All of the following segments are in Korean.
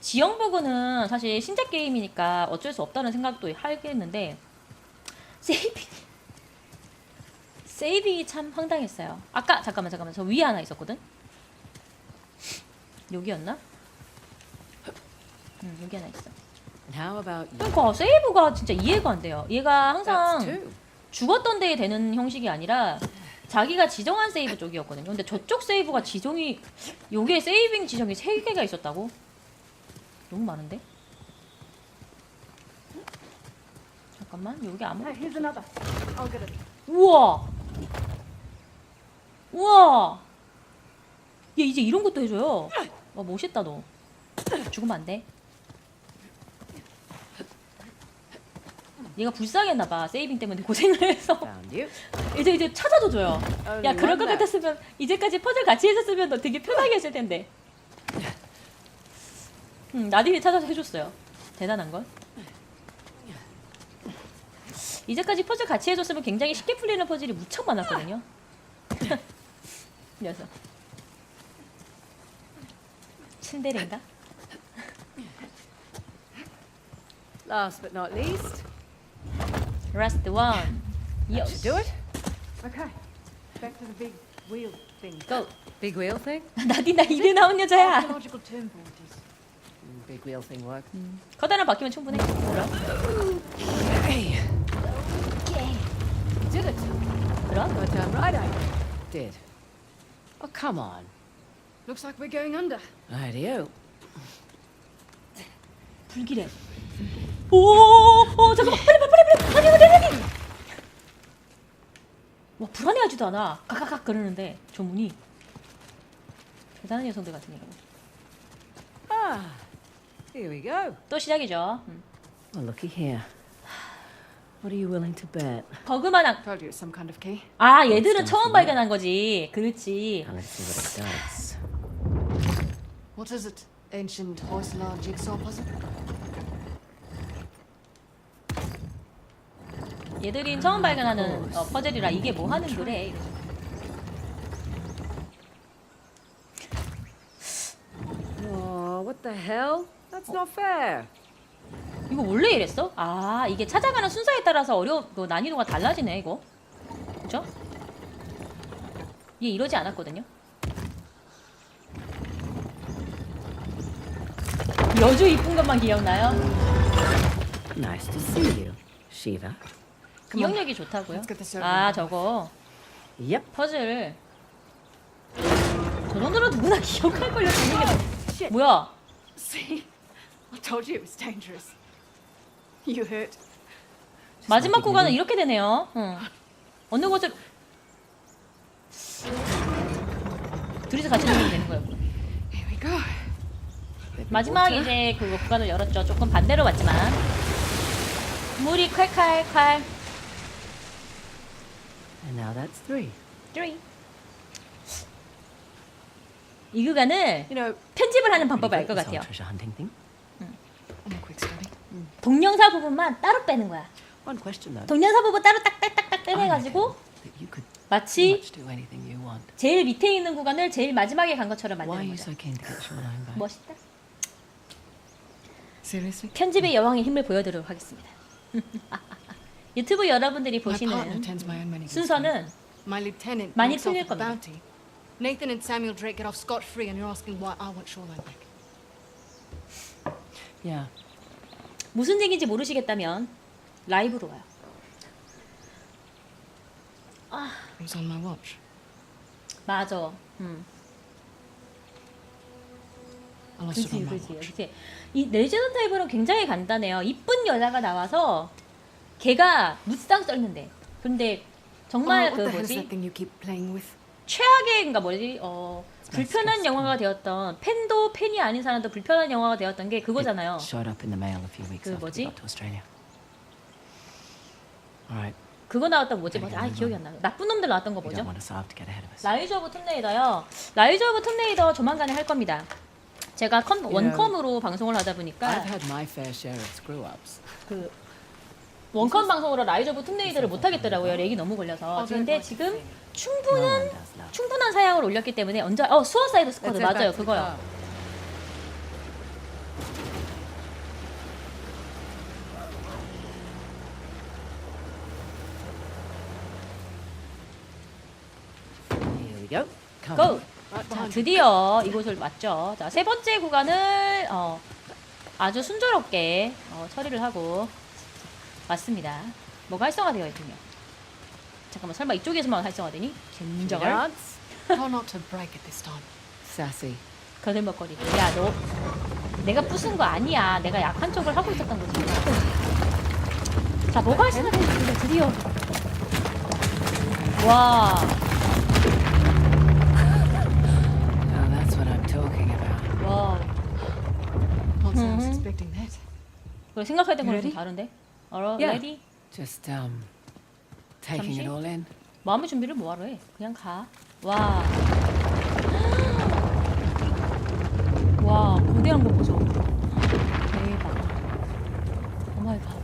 지형 버그는 사실 신작 게임이니까 어쩔 수 없다는 생각도 하겠는데 세이빙 세이빙이 참 황당했어요. 아까 잠깐만 잠깐만 저 위에 하나 있었거든. 여기였나? 응 여기 하나 있어. 그러니까 세이브가 진짜 이해가 안 돼요. 얘가 항상. 죽었던 데에 되는 형식이 아니라 자기가 지정한 세이브 쪽이었거든요. 근데 저쪽 세이브가 지정이 요게 세이빙 지정이 세 개가 있었다고? 너무 많은데? 잠깐만 여기 아무 Hey, here's another. I'll get it. 우와! 우와! 얘 이제 이런 것도 해줘요. 와 멋있다 너. 죽으면 안 돼. 얘가 불쌍했나봐. 세이빙 때문에 고생을 해서. Found you. 이제 이제 찾아도 줘요. Only 야 그럴 것. 같았으면 이제까지 퍼즐 같이 해줬으면 너 되게 편하게 했을 텐데 음, 나딘이 찾아서 해줬어요 대단한 걸 이제까지 퍼즐 같이 해줬으면 굉장히 쉽게 풀리는 퍼즐이 무척 많았거든요 녀석 츤데레인가? Last but not least, Last one that should do it. Okay. Back to the big wheel thing. Go Big wheel thing. 나딘 나 입에 나온 여자야 Archaeological term for it is. Mm, Big wheel thing work. 커다란 바퀴면 충분해 그럼 Hey, did it. 그럼 Got down right, I did. Oh, come on. Looks like we're going under. Rightio. 불길해. 오, 오, 잠깐만, 빨리, 빨리, 빨리, 빨리, 빨리, 빨리, 빨리. 와, 불안해하지도 않아. 가가각 그러는데 조문이 대단한 여성들 같으니까. Ah, here we go. 또 시작이죠. 음. Well, looky here. What are you willing to bet? 버그만 한. Told you it's some kind of key. 아, 얘들은 처음 발견한 거지. 그렇지. Now let's see what it does. What is it? Ancient Hoysala jigsaw puzzle? 얘들이 처음 발견하는 어, 퍼즐이라 이게 뭐 하는 거래. Oh, what the hell? That's not fair. 이거 원래 이랬어? 아, 이게 찾아가는 순서에 따라서 어려 그 난이도가 달라지네, 이거. 그죠? 얘 이러지 않았거든요. 여주 이쁜 것만 기억나요? Nice to see you, Shiva. 기억력이 좋다고요? Let's get this over 아. 저거 Yep. 퍼즐. 저 정도로 누구나 기억할 걸요. 뭐야? See? I told you it was dangerous. You hurt. 마지막 구간은 이렇게 되네요. 응. 어느 곳을 둘이서 같이 놀면 되는 거예요. Here we go. 마지막 이제 그 구간을 열었죠. 조금 반대로 왔지만 물이 콸콸콸. And now that's three. 3. 이 구간을 You know, 편집을 하는 방법을 알 것 같아요. this whole treasure hunting thing. on a quick study. 동영상 부분만 따로 빼는 거야. One question though. 동영상 부분 따로 딱딱딱딱 빼내가지고 think that you could pretty 마치 much do anything you want. 제일 밑에 있는 구간을 제일 마지막에 간 것처럼 Why are 만드는 you 거죠. so keen to get your own back? 멋있다. Seriously? 편집의 여왕의 힘을 보여드리도록 하겠습니다. 유튜브 여러분들이 My partner 보시는 tends my own money. 순서는 My lieutenant 많이 knocks off 틀릴 the 겁니다. bounty. Nathan and Samuel Drake get off scot free, and you're asking why I want Shoreline back. Yeah. 무슨 얘기인지 모르시겠다면 라이브로 와요. It was on my watch. 맞아. 음. I lost it 그지 on my 그지 watch. 그지. 이 레지던트 이블은 굉장히 간단해요. 이쁜 여자가 나와서 걔가 무쌍 썰는데. 근데 정말 oh, 그 what the hell is 뭐지 that thing you keep playing with? 최악의인가 뭐지 어 불편한 영화가 되었던 팬도 팬이 아닌 사람도 불편한 영화가 되었던 게 그거잖아요. It showed up in the mail a few weeks 그 after 뭐지? we got to Australia. All right. 그거 나왔던 뭐지 뭐지 아 기억이 안 나. 나쁜 놈들 나왔던 거 뭐죠? don't want Assad to get ahead of us. 라이즈 오브 툼레이더요. 라이즈 오브 툼레이더 조만간에 할 겁니다. 제가 컴, 원컴으로 방송을 하다 보니까 I've had my fair share of screw ups. 그 원컴 방송으로 라이즈 오브 툼레이더를 못 하겠더라고요. 렉이 너무 걸려서. 어, 네, 근데 맞아요. 지금 one 충분한 충분한 사양을 올렸기 때문에 언제 어 수어사이드 스쿼드 맞아요 그거요. 고! 자, 드디어 이곳을 맞죠. 자, 세 번째 구간을 어, 아주 순조롭게 어, 처리를 하고 왔습니다. 뭐가 활성화되어 있군요. 잠깐만, 설마 이쪽에서만 활성화되니? Dance. Try not to break it this time. Sassy. 거들먹거리. 야, 너 내가 부순 거 아니야. 내가 약한 척을 하고 있었던 거지. 자, 뭐가 활성화되었습니다. 드디어. 와, Now that's what I'm talking about. 와. Not I was Mhm. expecting that. 그래 생각했던 거랑 좀 Ready? 다른데. 알아, Yeah. 레디? Just um, taking it all in. 마음의 준비를 뭐하러 해? 그냥 가. 와. 와, 거대한 거 보죠. 대박. 오 마이 갓.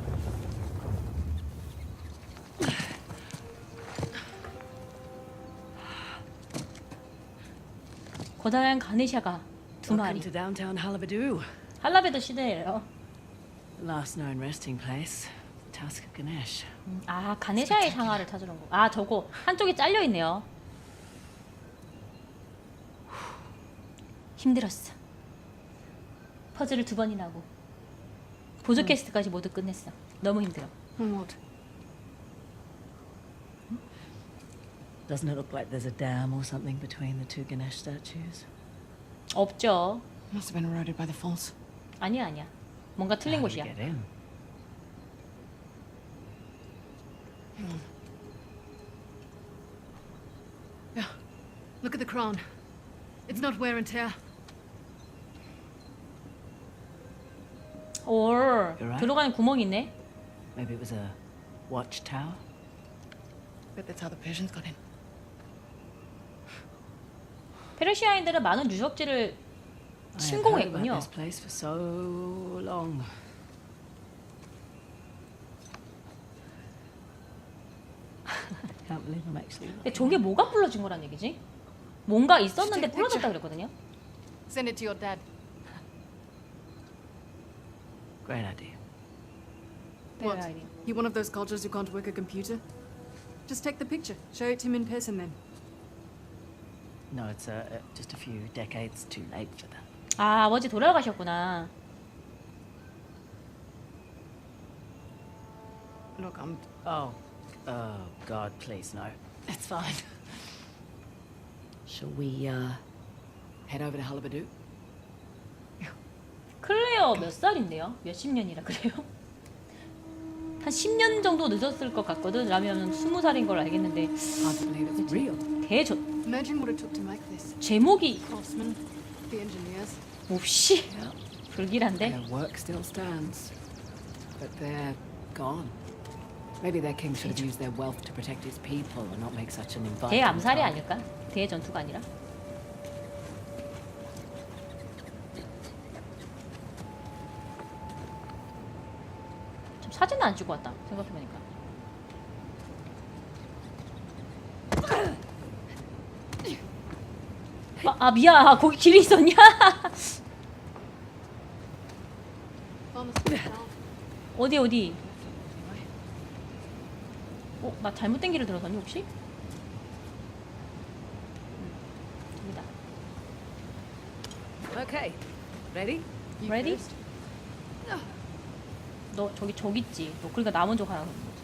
거대한 가네샤가 두 Welcome 마리. to downtown Halabadu. 할라베드 시대예요. Last known resting place, Tusk of Ganesh. 음, 아, 가네샤의 상아를 찾으러 온 거. 아, 저거 한쪽에 잘려 있네요. 힘들었어. 퍼즐을 두 번이나 하고 보조 캐스트까지 모두 끝냈어. 너무 힘들어. What? Doesn't it look like there's a dam or something between the two Ganesh statues? 없죠. Must have been eroded by the falls. 아니야, 아니야. 뭔가 틀린 How do 곳이야. we get in? Look at the crown. It's not wear and tear. 올 You're right. 들어가는 구멍이 있네. Maybe it was a watchtower? Bet that's how the Persians got in. 페르시아인들은 많은 유적지를 I have heard about 침공했군요. this place for so long. Can't believe I'm actually. 근데 저게 뭐가 부러진 거란 얘기지? 뭔가 있었는데 Just take a 부러졌다 picture. 그랬거든요. Send it to your dad. Great idea. What? idea. You one of those cultures who can't work a computer? Just take the picture. Show it to him in person then. No, it's uh, uh, just a few decades too late for that. 아, 아버지 돌아가셨구나. Look, I'm. Oh, oh God, please no. It's fine. Shall we uh, head over to Halabadu? 클레어 몇 살인데요? 몇십 년이라 그래요? 한 10년 정도 늦었을 것 같거든. 라면 20살인 걸 알겠는데 Hard to believe it's real. 대저 Imagine what it took to make this. 제목이 Craftsmen, the engineers. 몹시. 불길한데. Their work still stands, but they're gone. Maybe their king should have used their wealth to protect his people and not make such an inviting. 대암살이. 아닐까? 대전투가 아니라. 좀 사진은 안 찍고 왔다. 생각해보니까. 아, 아 미안. 아, 거기 길이 있었냐? 어디 어디? 어, 나 잘못된 길을 들어서니 혹시? 음, 여기다. Okay, ready? You Ready? first. 너 저기 저기 있지. 너 그러니까 나 먼저 가라는 거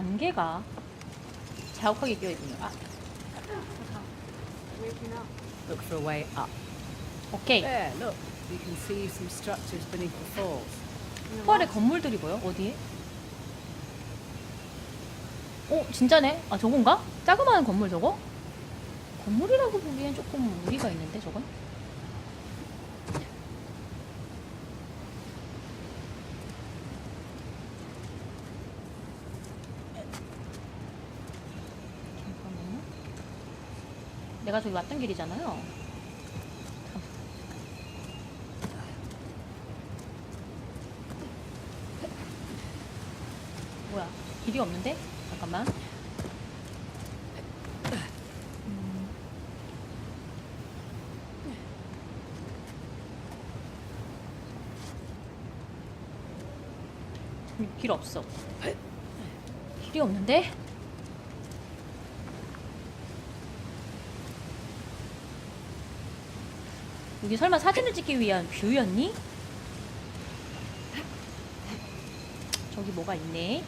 안개가 자욱하게 끼어있군요. 아, to now? Look for a way up. 오케이. There, look. You can see some structures beneath the falls. 포알의 건물들이 보여? 어디에? 어, 진짜네? 아, 저건가? 자그마한 건물 저거? 건물이라고 보기엔 조금 무리가 있는데, 저건? 내가 저기 왔던 길이잖아요. 뭐야, 길이 없는데? 잠깐만. 음. 길 없어. 길이 없는데? 여기 설마 사진을 찍기 위한 뷰였니? 저기 뭐가 있네.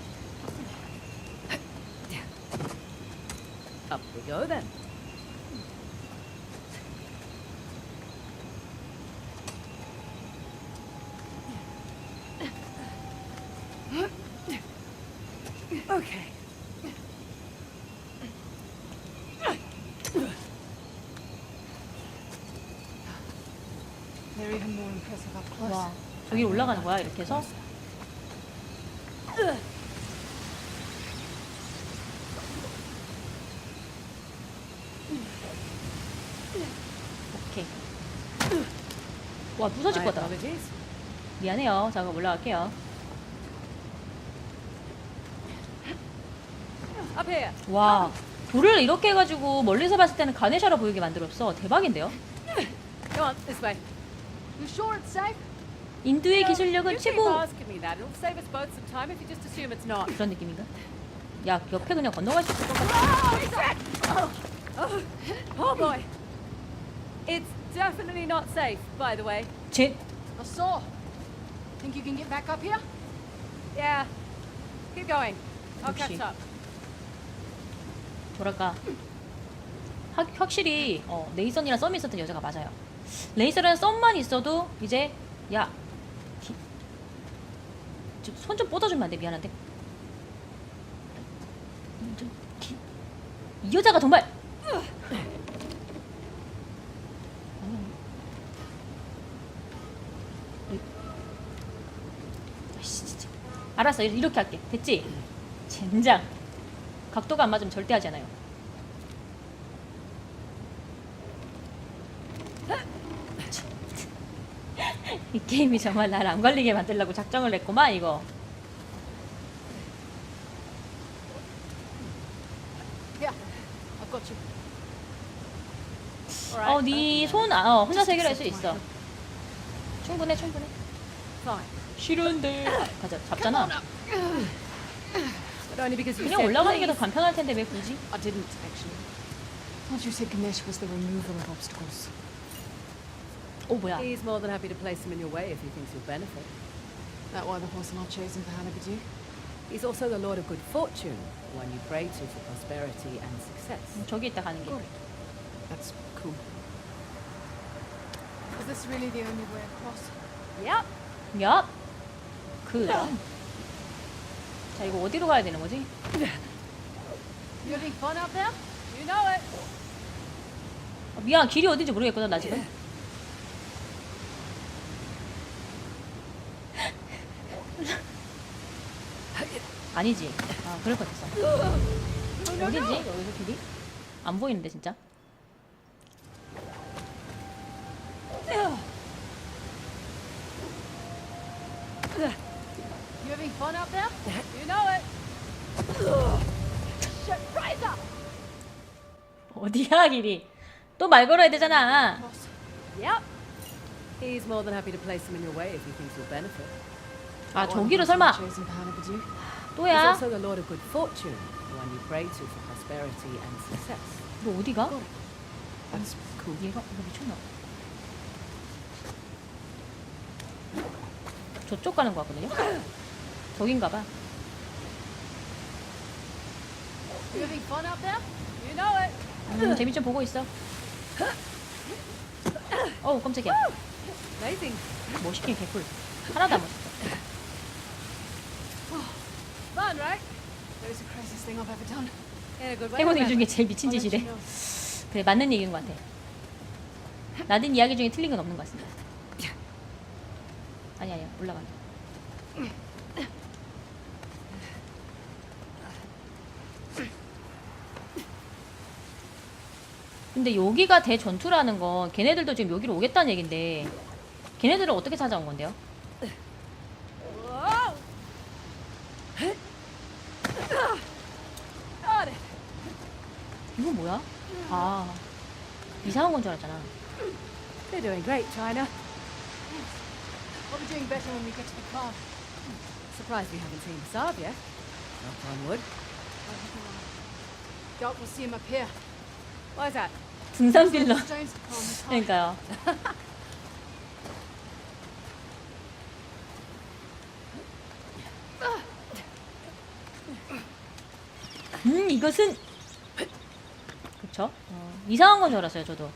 We go then. Okay. They're even more impressive up close. 와, 저기 올라가는 거야 이렇게 해서? 오케이. 와 부서질 거다. 미안해요. 자 그럼 올라갈게요. Here. 와 돌을 이렇게 해가지고 멀리서 봤을 때는 가네샤로 보이게 만들었어. 대박인데요? 인두의 기술력은 최고. 그런 느낌인가? 야 옆에 그냥 건너갈 수 있을 것 같아. Oh boy. It's definitely not safe, by the way. 제 I saw. Think you can get back up here? Yeah. Keep going. I'll catch up. 뭐랄까 확, 확실히 어, 레이선이랑 썸이 있었던 여자가 맞아요. 레이선이랑 썸만 있어도 이제 야 손 좀 뻗어주면 안 돼? 미안한데. 좀 기- 이 여자가 정말. 알았어 이- 이렇게 할게. 됐지? 젠장. 각도가 안 맞으면 절대 하지 않아요 이 게임이 정말 날 안 걸리게 만들려고 작정을 했구만 이거. Alright. 어니손 어, 혼자서 해결할 수 있어 충분해 충분해. 싫은데 가자 잡잖아 그냥 올라가는 게 더. 간편할 텐데 왜 굳이 I didn't, actually. What you said Ganesh was the removal of obstacles. 오 뭐야 He's more than happy to place them in your way if he thinks you'll benefit. That why the horse not chosen for Hannibal? He's also the Lord of Good Fortune, the one you pray to for prosperity and success. 저기 있다 가는 게 That's cool. Is this really the only way across? Yep. 야! 그. 자, 이거 어디로 가야 되는 거지? You having fun out there? You know it. 아, 미안, 길이 어딘지 모르겠거든, 나 지금. 아니지. 아, 그럴 것 같았어. 어디지? 여기서 길이? 안 보이는데, 진짜. You having fun out there? You know it. Shit, rise up. 어디야, 길이? 또 말 걸어야 되잖아. Yep. He's more than happy to place them in your way if he thinks you'll benefit. 아, not 설마. chosen for 또야? also the Lord of Good Fortune, the one you pray to for prosperity and success. 너 어디가? That's cool. 얘가 이거 미쳤나? 저쪽 가는 거 같거든요. 저긴가 봐. You having fun out there? You know it. 음, 재미 좀 보고 있어. 어우 깜짝이야. Amazing. 멋있긴 개꿀. 하나도 안 멋있어. Fun, right? That was the craziest thing I've ever done. In a good way. 해보는. 중에 제일 미친 짓이래. 그래 맞는 얘기인 것 같아. 나든 이야기 중에 틀린 건 없는 것 같습니다. 아니 아니야 올라가. 근데 여기가 대전투라는 건 걔네들도 지금 여기로 오겠다는 얘긴데 걔네들은 어떻게 찾아온 건데요? Whoa. Got it. 이건 뭐야? 아 이상한 건 줄 알았잖아. You're doing great, China. We'll be doing better when we get to the car. Surprised we haven't seen Saab yet. Knock on wood. Doc will see him up here. Why is that? 등산 빌런. Stones upon his heart. 그러니까요. 음 이것은 그쵸? 어, 이상한 건 줄 알았어요 저도.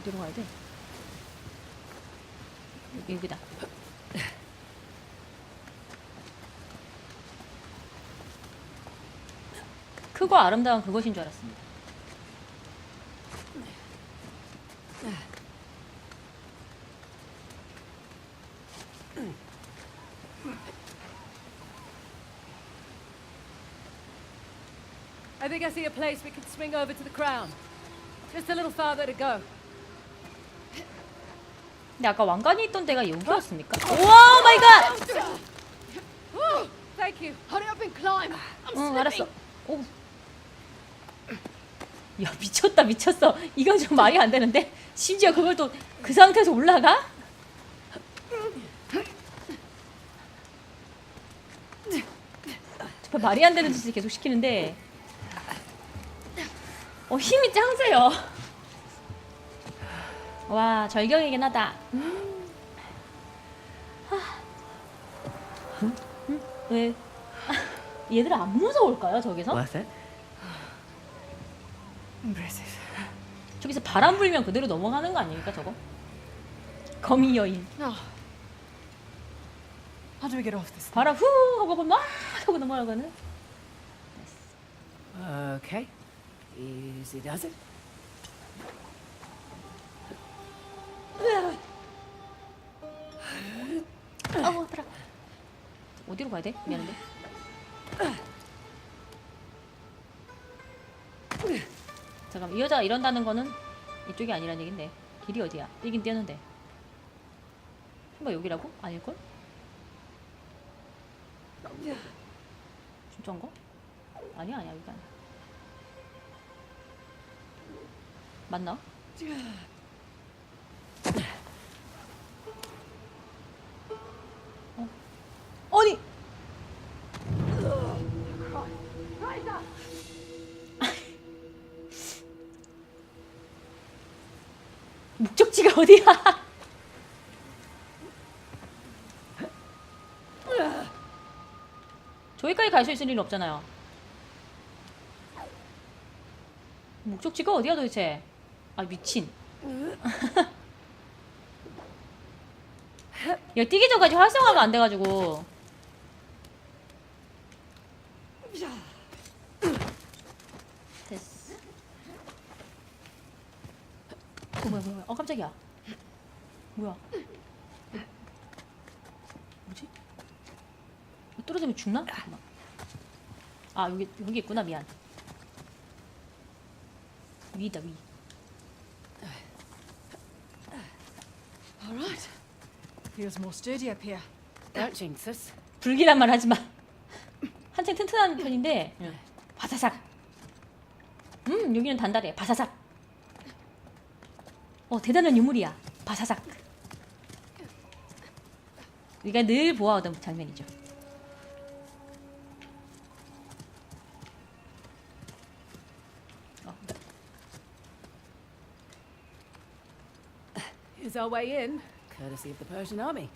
어디로 가야 돼? 여기 여기다. 크고 아름다운 그것인 줄 알았습니다. Think I see a place we can swing over to the crown. Just a little farther to go. 근데 아까 왕관이 있던 데가 여기였습니까? 와 마이 갓! Thank you. Hurry up and climb. I'm 응. 알았어. 오. 야 미쳤다 미쳤어. 이건 좀 말이 안 되는데 심지어 그걸 또 그 상태에서 올라가? 정말 말이 안 되는 짓을 계속 시키는데 어 힘이 짱 세요. 와 절경이긴 하다. 음. 하. 음? 음? 왜? 얘들 안 무서울까요 저기서? Worth it? Impressive. 저기서 바람 불면 그대로 넘어가는 거 아닙니까 저거? 거미 여인 No. How do we get off this? 바람 후 하고 막 하고 넘어가는 Okay. Does it. 어우 아파라 어디로 가야 돼? 미안한데 잠깐만 이 여자가 이런다는 거는 이쪽이 아니란 얘긴데 길이 어디야? 뛰긴 뛰었는데 설마 여기라고? 아닐걸? 진짜인가? 아니야 아니야 여기 아니야 맞나? 어. 아니 목적지가 어디야? 저기까지 갈 수 있을 일은 없잖아요. 목적지가 어디야 도대체? 아 미친. 야 뛰기 전까지 활성화가 안 돼가지고. 됐어. 어, 뭐야 뭐야? 어 깜짝이야. 뭐야? 뭐지? 떨어지면 죽나? 잠깐만. 아 여기 여기 있구나 미안. 위다 위. All right. Feels more sturdy up here. Don't jinx us. 불길한 말 하지 마. 한층 튼튼한 편인데 바사삭. 음 여기는 단단해. 바사삭. 어 대단한 유물이야. 바사삭. 우리가 늘 보아오던 장면이죠. Here's our way in. Courtesy of the Persian army.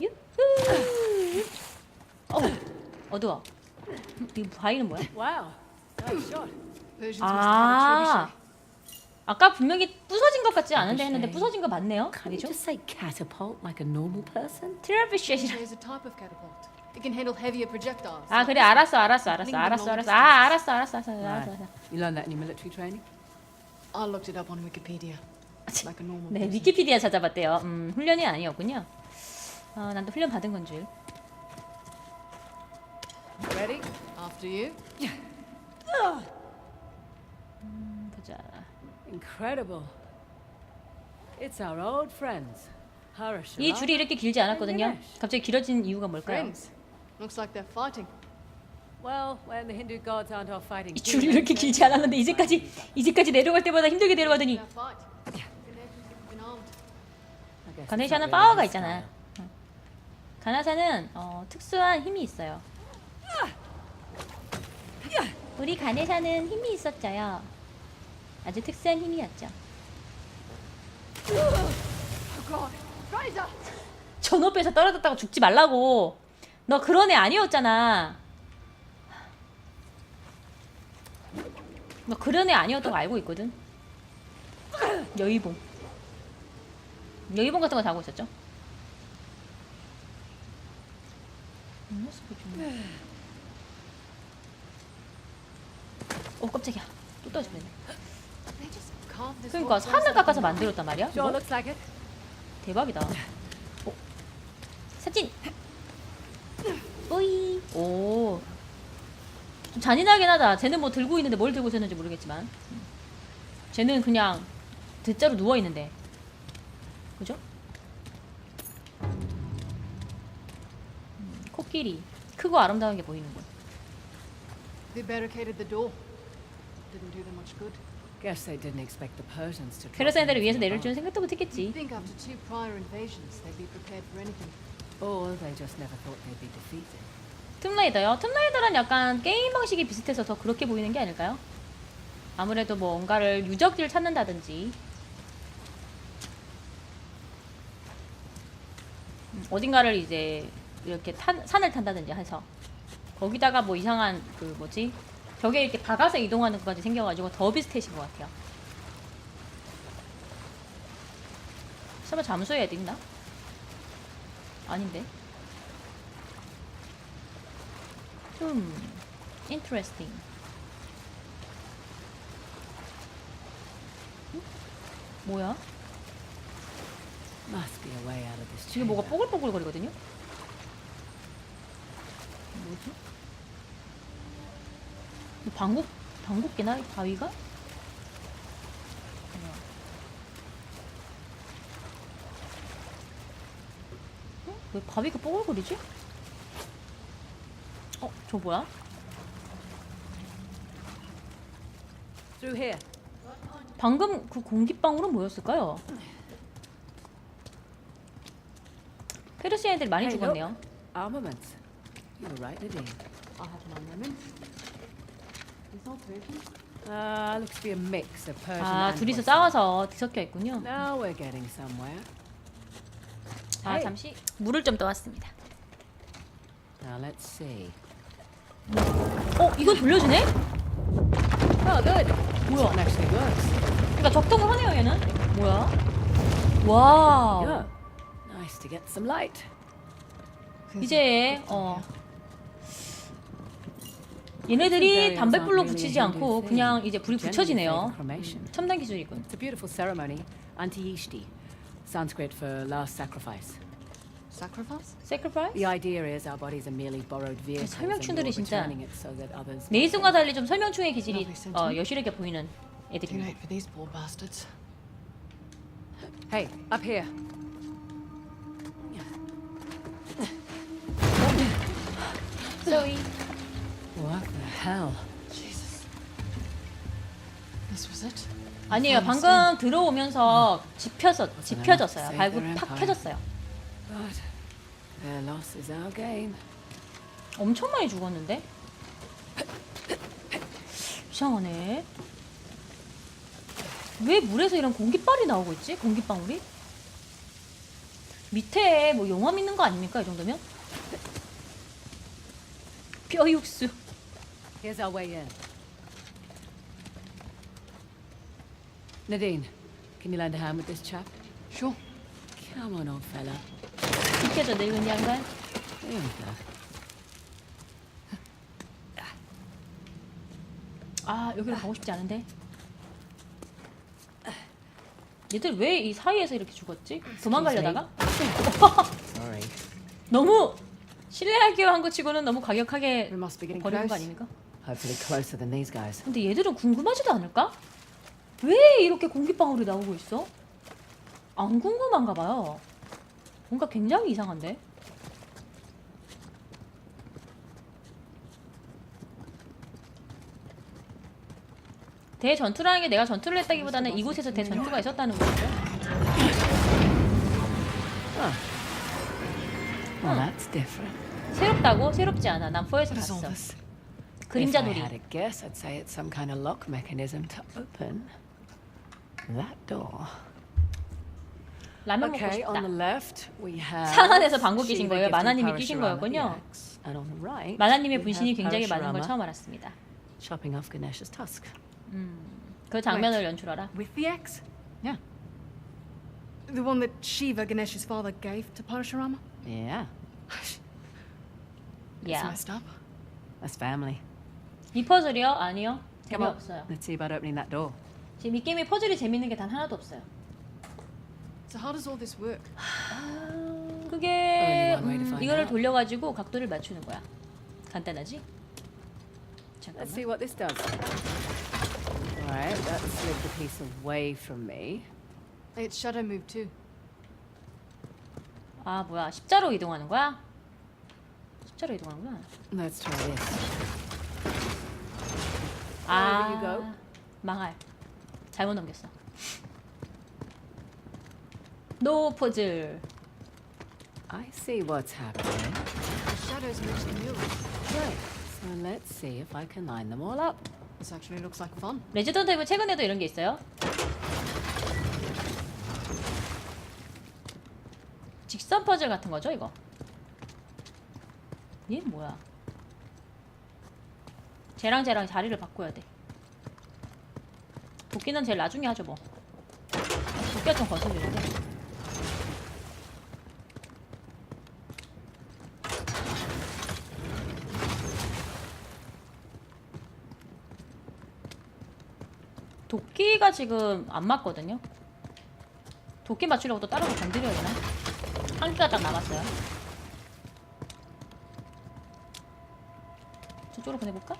유후. 어 어두워. 음, 이 바위는 뭐야? Wow. Nice shot. Persians must have a 아 아까 분명히 부서진 것 같지 않은데 했는데. 부서진 거 맞네요. Can't you 아니죠? just say catapult like a normal person? 트래비쉐이라. tradition. There's a type of catapult. It can handle heavier projectiles. 아 그래 알았어 알았어 알았어 알았어 알았어 아 알았어 알았어 알았어 알았어 알았어 You learned that in your military training? I looked it up on Wikipedia. Like a normal 네 person. 위키피디아 찾아봤대요 음 훈련이 아니었군요 어, 난또 훈련 받은 건 줄 Ready? After you. 보자 Incredible. It's our old friends. Harasha. 이 줄이 이렇게 길지 않았거든요 갑자기 길어진 이유가 뭘까요? Friends. Looks like they're fighting. 이 줄이 이렇게 길지 않았는데 이제까지 이제까지 내려갈 때마다 힘들게 내려가더니 가네샤는 파워가 있잖아. style. 가나사는 어, 특수한 힘이 있어요. 우리 가네샤는 힘이 있었죠요. 아주 특수한 힘이었죠. Oh! 저 높이에서 떨어졌다고 죽지 말라고. 너 그런 애 아니었잖아. 너 그런 애 아니었던 거 알고 있거든. 여의봉. 여의봉 같은 거다 하고 있었죠. 음. 어 깜짝이야. 또 this 그러니까 산을 깎아서 만들었단 말이야. 이거? 대박이다. 어. 사진. 오이. 오. 좀 잔인하긴 하다. 쟤는 뭐 들고 있는데 뭘 들고 있었는지 모르겠지만. 쟤는 그냥 대자로 누워 있는데. 그죠? 음, 코끼리. 크고 아름다운 게 보이는 거. They barricaded the door. Didn't do them much good. Guess they didn't expect the Persians to. anything 위해서 내릴. 줄은 생각도 못했겠지. think after two prior invasions, they'd be prepared for anything. Or they just never thought they'd be defeated. 툼레이더요. 툼레이더는 약간 게임 방식이 비슷해서 더 그렇게 보이는 게 아닐까요? 아무래도 뭐 뭔가를 유적지를 찾는다든지 음, 어딘가를 이제 이렇게 탄, 산을 탄다든지 해서 거기다가 뭐 이상한 그 뭐지 벽에 이렇게 박아서 이동하는 것까지 생겨가지고 더 비슷해진 것 같아요. 설마 애도 있나? 아닌데. 좀 interesting. 응? 뭐야? Must be a way out of this 지금 뭐가. 뽀글뽀글거리거든요? 뭐지? 이 방국 방국계나 이 바위가? 뭐야? 응? 왜 바위가 뽀글거리지? 어, 저 뭐야? Through here. 방금 그 공기방울은 뭐였을까요? 페르시아 애들 많이 죽었네요. Armaments. You were right, Nadine. I have none women. These all Persians? Uh, looks to be a mix of Persian 아, and 둘이서 Western. 싸워서 뒤섞여 있군요. Now we're getting somewhere. 아. 잠시 물을 좀 떠왔습니다. Now let's see. 어, 이거 돌려주네? Oh, good. 뭐야? One actually works. 그러니까 적동을 하네요, 얘는. 뭐야? 와. Yeah. Nice to get some light. 이제 어 얘네들이 담뱃불로 붙이지 않고 그냥 이제 불이 붙여지네요. Cremation. 첨단 기술이군. It's a beautiful ceremony. Antiyishti. Sanskrit for last sacrifice. Sacrifice? Sacrifice? The idea is our bodies are merely borrowed vehicles and 설명충들이 you're 진짜 returning it so that others 네이슨과 달리 좀 설명충의 기질이 어. 여실하게 보이는 Too 애들입니다. late for these poor bastards. Hey, up here. Sorry. What the hell? Jesus. This was it? 아니에요. 방금 들어오면서 짚혀서 짚혀졌어요. 발굽 팍 펴졌어요. But their loss is our gain. 엄청 많이 죽었는데? 이상하네. 왜 물에서 이런 공기빨이 나오고 있지? 공기방울이? 밑에 뭐 용암 있는 거 아닙니까? 이 정도면? 뼈 육수. Here's our way in. Nadine, can you lend a hand with this chap? Sure. Come on, old fella. 비켜줘 늙은 양반. There we go. 아 여기로 가고 싶지 않은데. 얘들 왜 이 사이에서 이렇게 죽었지? 도망가려다가? Sorry. 너무 신뢰하기로 한거 치고는 너무 과격하게 We must be getting 버리는 거 close. 아닙니까? Hopefully closer than these guys. 근데 얘들은 궁금하지도 않을까? 왜 이렇게 공기방울이 나오고 있어? 안 궁금한가 봐요. 뭔가 굉장히 이상한데? 대전투라는 게 내가 전투를 했다기보다는 이곳에서 대전투가 있었다는 거죠. Well, that's different. 새롭다고? 새롭지 않아. 난 4에서 What is all 봤어. this? 그림자 if I 놀이. had a guess, I'd say it's some kind of lock mechanism to open that door. 라면 먹고 Okay, on the 싶다. left we have 상 안에서 방구 끼신 Shiva 거예요? 마나님이 끼신 거였군요. axe. And on the right, 마나님의 분신이 굉장히 많은 걸 처음 알았습니다. chopping off Ganesha's tusk. 그 장면을 연출하라. With the axe? Yeah. The one that Shiva, Ganesh's father, gave to Parashurama? Yeah, It's 야. messed up. that's family. 이 퍼즐이요? 아니요. 재미없어요. let's see about opening that door. 지금 이 게임의 퍼즐이 재밌는 게 단 하나도 없어요. So how does all this work? 그게 Only one way to 음, 이거를. 돌려가지고 각도를 맞추는 거야. 간단하지? Let's 잠깐만. see what this does. All right, that slid the piece away from me. It's shadow move too. 아 뭐야 십자로 이동하는 거야? 십자로 이동하는구나. Let's try this. 아 you go. 망할. 잘못 넘겼어. 노 퍼즐. I see what's happening. The shadows match the murals. Right, so let's see if I can line them all up. This actually looks like fun. 레지던트 이브 최근에도 이런 게 있어요. 직선 퍼즐 같은 거죠, 이거? 얘 뭐야? 쟤랑 쟤랑 자리를 바꿔야 돼. 도끼는 제일 나중에 하죠, 뭐. 도끼가 좀 거슬리는데. 도끼가 지금 안 맞거든요. 도끼 맞추려고 또 따로 건드려야 되나? 한 개가 딱 남았어요. 저쪽으로 보내볼까?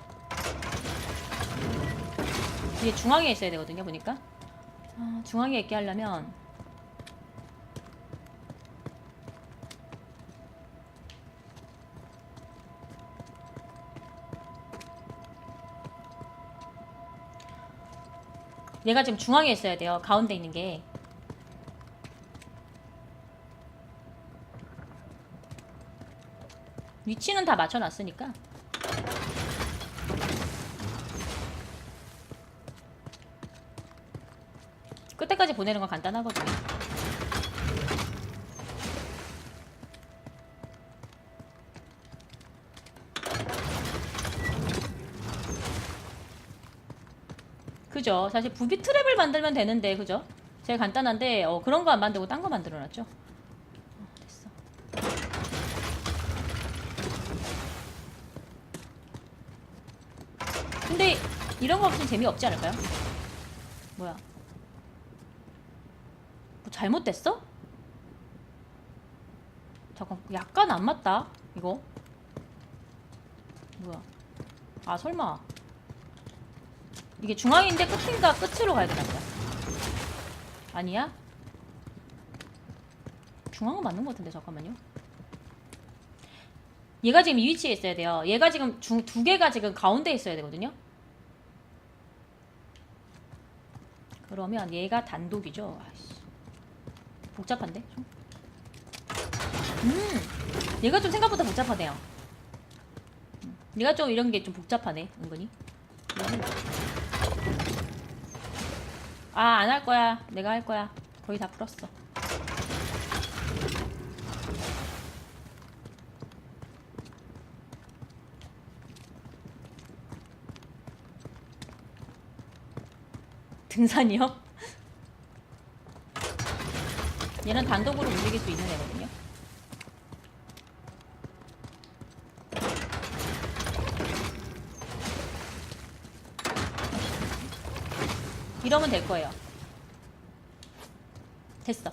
이게 중앙에 있어야 되거든요, 보니까. 아, 중앙에 있게 하려면 얘가 지금 중앙에 있어야 돼요. 가운데 있는 게. 위치는 다 맞춰놨으니까. 끝에까지 보내는 건 간단하거든요. 그죠? 사실 부비 트랩을 만들면 되는데, 그죠? 제일 간단한데, 어, 그런 거 안 만들고 딴 거 만들어놨죠? 근데, 이런 거 없으면 재미없지 않을까요? 뭐야? 뭐 잘못됐어? 잠깐, 약간 안 맞다, 이거. 뭐야? 아, 설마. 이게 중앙인데 끝인가 끝으로 가야 되나 보다. 아니야? 중앙은 맞는 것 같은데 잠깐만요. 얘가 지금 이 위치에 있어야 돼요. 얘가 지금 중, 두 개가 지금 가운데 있어야 되거든요. 그러면 얘가 단독이죠. 아이씨. 복잡한데? 좀. 음, 얘가 좀 생각보다 복잡하네요. 음, 얘가 좀 이런 게 좀 복잡하네, 은근히. 아, 안 할 거야. 내가 할 거야. 거의 다 풀었어. 등산이요? 얘는 단독으로 움직일 수 있는 애거든요. 이러면 될 거예요. 됐어.